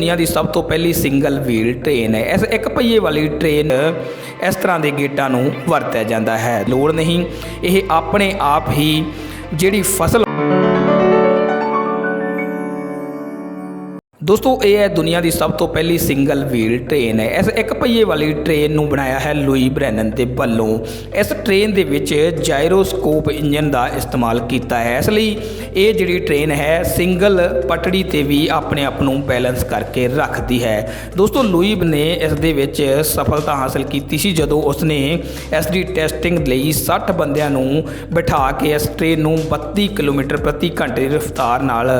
ਦੁਨੀਆ ਦੀ ਸਭ ਤੋਂ ਪਹਿਲੀ ਸਿੰਗਲ ਵੀਲ ਟ੍ਰੇਨ ਹੈ। ਇਸ ਇੱਕ ਪਹੀਏ ਵਾਲੀ ਟ੍ਰੇਨ ਇਸ ਤਰ੍ਹਾਂ ਦੇ ਗੇਟਾਂ ਨੂੰ ਵਰਤਿਆ ਜਾਂਦਾ ਹੈ। ਲੋੜ ਨਹੀਂ, ਇਹ ਆਪਣੇ ਆਪ ਹੀ ਜਿਹੜੀ ਫਸਲ ਦੋਸਤੋ, ਇਹ ਹੈ ਦੁਨੀਆ ਦੀ ਸਭ ਤੋਂ ਪਹਿਲੀ ਸਿੰਗਲ ਵੀਲ ਟ੍ਰੇਨ ਹੈ। ਇਸ ਇੱਕ ਪਹੀਏ ਵਾਲੀ ਟ੍ਰੇਨ ਨੂੰ ਬਣਾਇਆ ਹੈ ਲੂਈ ਬ੍ਰੈਨਨ ਦੇ ਵੱਲੋਂ। ਇਸ ਟ੍ਰੇਨ ਦੇ ਵਿੱਚ ਜਾਇਰੋਸਕੋਪ ਇੰਜਨ ਦਾ ਇਸਤੇਮਾਲ ਕੀਤਾ ਹੈ। ਇਸ ਲਈ ਇਹ ਜਿਹੜੀ ਟ੍ਰੇਨ ਹੈ ਸਿੰਗਲ ਪਟੜੀ ਤੇ ਵੀ ਆਪਣੇ ਆਪ ਨੂੰ ਬੈਲੈਂਸ ਕਰਕੇ ਰੱਖਦੀ ਹੈ। ਦੋਸਤੋ, ਲੂਈਬ ਨੇ ਇਸ ਦੇ ਵਿੱਚ ਸਫਲਤਾ ਹਾਸਲ ਕੀਤੀ ਸੀ ਜਦੋਂ ਉਸਨੇ ਇਸ ਦੀ ਟੈਸਟਿੰਗ ਲਈ 60 ਬੰਦਿਆਂ ਨੂੰ ਬਿਠਾ ਕੇ ਇਸ ਟ੍ਰੇਨ ਨੂੰ 32 ਕਿਲੋਮੀਟਰ ਪ੍ਰਤੀ ਘੰਟੇ ਦੀ ਰਫ਼ਤਾਰ ਨਾਲ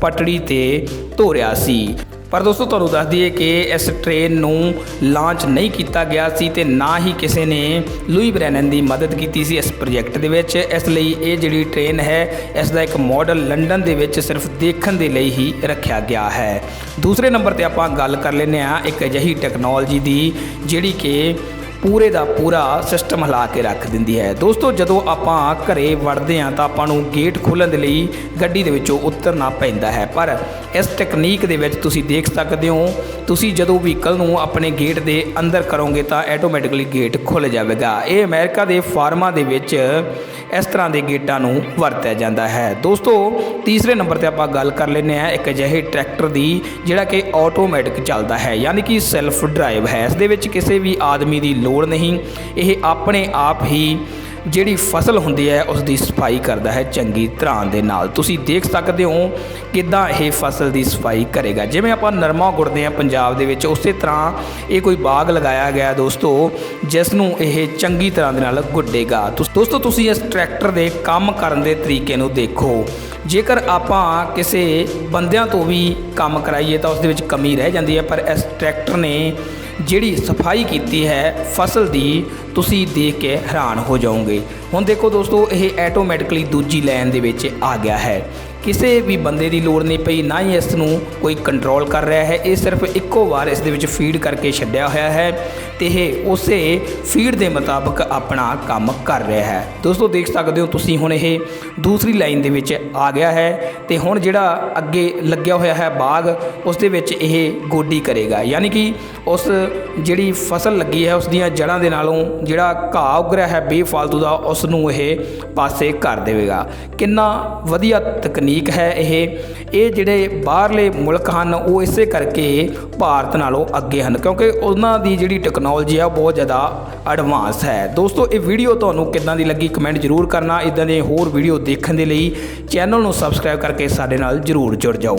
ਪਟੜੀ ਤੇ ਤੋਰਿਆ ਸੀ। ਪਰ ਦੋਸਤੋ, ਤੁਹਾਨੂੰ ਦੱਸ ਦਈਏ ਕਿ ਇਸ ਟ੍ਰੇਨ ਨੂੰ ਲਾਂਚ ਨਹੀਂ ਕੀਤਾ ਗਿਆ ਸੀ ਤੇ ਨਾ ਹੀ ਕਿਸੇ ਨੇ ਲੂਈ ਬ੍ਰੈਨਨ ਦੀ ਮਦਦ ਕੀਤੀ ਸੀ ਇਸ ਪ੍ਰੋਜੈਕਟ ਦੇ ਵਿੱਚ। ਇਸ ਲਈ ਇਹ ਜਿਹੜੀ ਟ੍ਰੇਨ ਹੈ ਇਸ ਦਾ ਇੱਕ ਮਾਡਲ ਲੰਡਨ ਦੇ ਵਿੱਚ ਸਿਰਫ ਦੇਖਣ ਦੇ ਲਈ ਹੀ ਰੱਖਿਆ ਗਿਆ ਹੈ। ਦੂਸਰੇ ਨੰਬਰ ਤੇ ਆਪਾਂ ਗੱਲ ਕਰ ਲੈਂਦੇ ਆ ਇੱਕ ਅਜਿਹੀ ਟੈਕਨੋਲੋਜੀ ਦੀ, ਜਿਹੜੀ ਕਿ ਪੂਰੇ ਦਾ ਪੂਰਾ ਸਿਸਟਮ ਹਿਲਾ ਕੇ ਰੱਖ ਦਿੰਦੀ ਹੈ। ਦੋਸਤੋ, ਜਦੋਂ ਆਪਾਂ ਘਰੇ ਵੜਦੇ ਹਾਂ ਤਾਂ ਆਪਾਂ ਨੂੰ ਗੇਟ ਖੋਲ੍ਹਣ ਦੇ ਲਈ ਗੱਡੀ ਦੇ ਵਿੱਚੋਂ ਉਤਰਨਾ ਪੈਂਦਾ ਹੈ। ਪਰ ਇਸ ਟੈਕਨੀਕ ਦੇ ਵਿੱਚ ਤੁਸੀਂ ਦੇਖ ਸਕਦੇ ਹੋ, ਤੁਸੀਂ ਜਦੋਂ ਵਹੀਕਲ ਨੂੰ ਆਪਣੇ ਗੇਟ ਦੇ ਅੰਦਰ ਕਰੋਗੇ ਤਾਂ ਆਟੋਮੈਟਿਕਲੀ ਗੇਟ ਖੁੱਲ ਜਾਵੇਗਾ। ਇਹ ਅਮਰੀਕਾ ਦੇ ਫਾਰਮਾਂ ਦੇ ਵਿੱਚ ਇਸ ਤਰ੍ਹਾਂ ਦੇ ਗੇਟਾਂ ਨੂੰ ਵਰਤਿਆ ਜਾਂਦਾ ਹੈ। ਦੋਸਤੋ, ਤੀਸਰੇ ਨੰਬਰ ਤੇ ਆਪਾਂ ਗੱਲ ਕਰ ਲੈਂਦੇ ਹਾਂ ਇੱਕ ਅਜਿਹੇ ਟਰੈਕਟਰ ਦੀ, ਜਿਹੜਾ ਕਿ ਆਟੋਮੈਟਿਕ ਚੱਲਦਾ ਹੈ। ਯਾਨੀ ਕਿ ਸੈਲਫ ਡਰਾਈਵ ਹੈ। ਇਸ ਦੇ ਵਿੱਚ ਕਿਸੇ ਵੀ ਆਦਮੀ ਦੀ ਲੋੜ ਨਹੀਂ। ਇਹ ਆਪਣੇ ਆਪ ਹੀ ਜਿਹੜੀ ਫਸਲ ਹੁੰਦੀ ਹੈ ਉਸ ਦੀ ਸਫ਼ਾਈ ਕਰਦਾ ਹੈ ਚੰਗੀ ਤਰ੍ਹਾਂ ਦੇ ਨਾਲ। ਤੁਸੀਂ ਦੇਖ ਸਕਦੇ ਹੋ ਕਿੱਦਾਂ ਇਹ ਫਸਲ ਦੀ ਸਫ਼ਾਈ ਕਰੇਗਾ। ਜਿਵੇਂ ਆਪਾਂ ਨਰਮਾ ਗੁੜਦੇ ਆ ਪੰਜਾਬ ਦੇ ਵਿੱਚ, ਉਸੇ ਤਰ੍ਹਾਂ ਇਹ ਕੋਈ ਬਾਗ ਲਗਾਇਆ ਗਿਆ ਦੋਸਤੋ ਜਿਸ ਨੂੰ ਇਹ ਚੰਗੀ ਤਰ੍ਹਾਂ ਦੇ ਨਾਲ ਗੁੱਡੇਗਾ। ਦੋਸਤੋ, ਤੁਸੀਂ ਇਸ ਟਰੈਕਟਰ ਦੇ ਕੰਮ ਕਰਨ ਦੇ ਤਰੀਕੇ ਨੂੰ ਦੇਖੋ। ਜੇਕਰ ਆਪਾਂ ਕਿਸੇ ਬੰਦਿਆਂ ਤੋਂ ਵੀ ਕੰਮ ਕਰਾਈਏ ਤਾਂ ਉਸ ਦੇ ਵਿੱਚ ਕਮੀ ਰਹਿ ਜਾਂਦੀ ਹੈ, ਪਰ ਇਸ ਟਰੈਕਟਰ ਨੇ ਜਿਹੜੀ ਸਫ਼ਾਈ ਕੀਤੀ ਹੈ ਫਸਲ ਦੀ, ਤੁਸੀਂ ਦੇਖ ਕੇ ਹੈਰਾਨ ਹੋ ਜਾਓਗੇ। ਹੁਣ ਦੇਖੋ ਦੋਸਤੋ, ਇਹ ਆਟੋਮੈਟਿਕਲੀ ਦੂਜੀ ਲਾਈਨ ਦੇ ਵਿੱਚ ਆ ਗਿਆ ਹੈ। ਕਿਸੇ ਵੀ ਬੰਦੇ ਦੀ ਲੋੜ ਨਹੀਂ ਪਈ, ਨਾ ਹੀ ਇਸ ਨੂੰ ਕੋਈ ਕੰਟਰੋਲ ਕਰ ਰਿਹਾ ਹੈ। ਇਹ ਸਿਰਫ ਇੱਕੋ ਵਾਰ ਇਸ ਦੇ ਵਿੱਚ ਫੀਡ ਕਰਕੇ ਛੱਡਿਆ ਹੋਇਆ ਹੈ ਤੇ ਇਹ ਉਸੇ ਫੀਡ ਦੇ ਮੁਤਾਬਕ ਆਪਣਾ ਕੰਮ ਕਰ ਰਿਹਾ ਹੈ। ਦੋਸਤੋ, ਦੇਖ ਸਕਦੇ ਹੋ ਤੁਸੀਂ ਹੁਣ ਇਹ ਦੂਸਰੀ ਲਾਈਨ ਦੇ ਵਿੱਚ ਆ ਗਿਆ ਹੈ ਤੇ ਹੁਣ ਜਿਹੜਾ ਅੱਗੇ ਲੱਗਿਆ ਹੋਇਆ ਹੈ ਬਾਗ, ਉਸ ਦੇ ਵਿੱਚ ਇਹ ਗੋਡੀ ਕਰੇਗਾ। ਯਾਨੀ ਕਿ ਉਸ ਜਿਹੜੀ ਫਸਲ ਲੱਗੀ ਹੈ, ਉਸ ਦੀਆਂ ਜੜ੍ਹਾਂ ਦੇ ਨਾਲੋਂ ਜਿਹੜਾ ਘਾਹ ਉੱਗ ਰਿਹਾ ਹੈ, ਬੇਫਾਲਤੂ ਦਾ, ਉਸ ਨੂੰ ਇਹ ਪਾਸੇ ਕਰ ਦੇਵੇਗਾ। ਕਿੰਨਾ ਵਧੀਆ ਤਕਨੀਕ ਹੈ ਇਹ ਇਹ ਜਿਹੜੇ ਬਾਹਰਲੇ ਮੁਲਕ ਹਨ, ਉਹ ਇਸੇ ਕਰਕੇ ਭਾਰਤ ਨਾਲੋਂ ਅੱਗੇ ਹਨ, ਕਿਉਂਕਿ ਉਹਨਾਂ ਦੀ ਜਿਹੜੀ ਟੈਕਨੋਲੋਜੀ ਆ, ਉਹ ਬਹੁਤ ਜ਼ਿਆਦਾ ਐਡਵਾਂਸ ਹੈ। ਦੋਸਤੋ, ਇਹ ਵੀਡੀਓ ਤੁਹਾਨੂੰ ਕਿੱਦਾਂ ਦੀ ਲੱਗੀ ਕਮੈਂਟ ਜ਼ਰੂਰ ਕਰਨਾ। ਇਦਾਂ ਦੇ ਹੋਰ ਵੀਡੀਓ ਦੇਖਣ ਦੇ ਲਈ ਚੈਨਲ ਨੂੰ ਸਬਸਕ੍ਰਾਈਬ ਕਰਕੇ ਸਾਡੇ ਨਾਲ ਜ਼ਰੂਰ ਜੁੜ ਜਾਓ।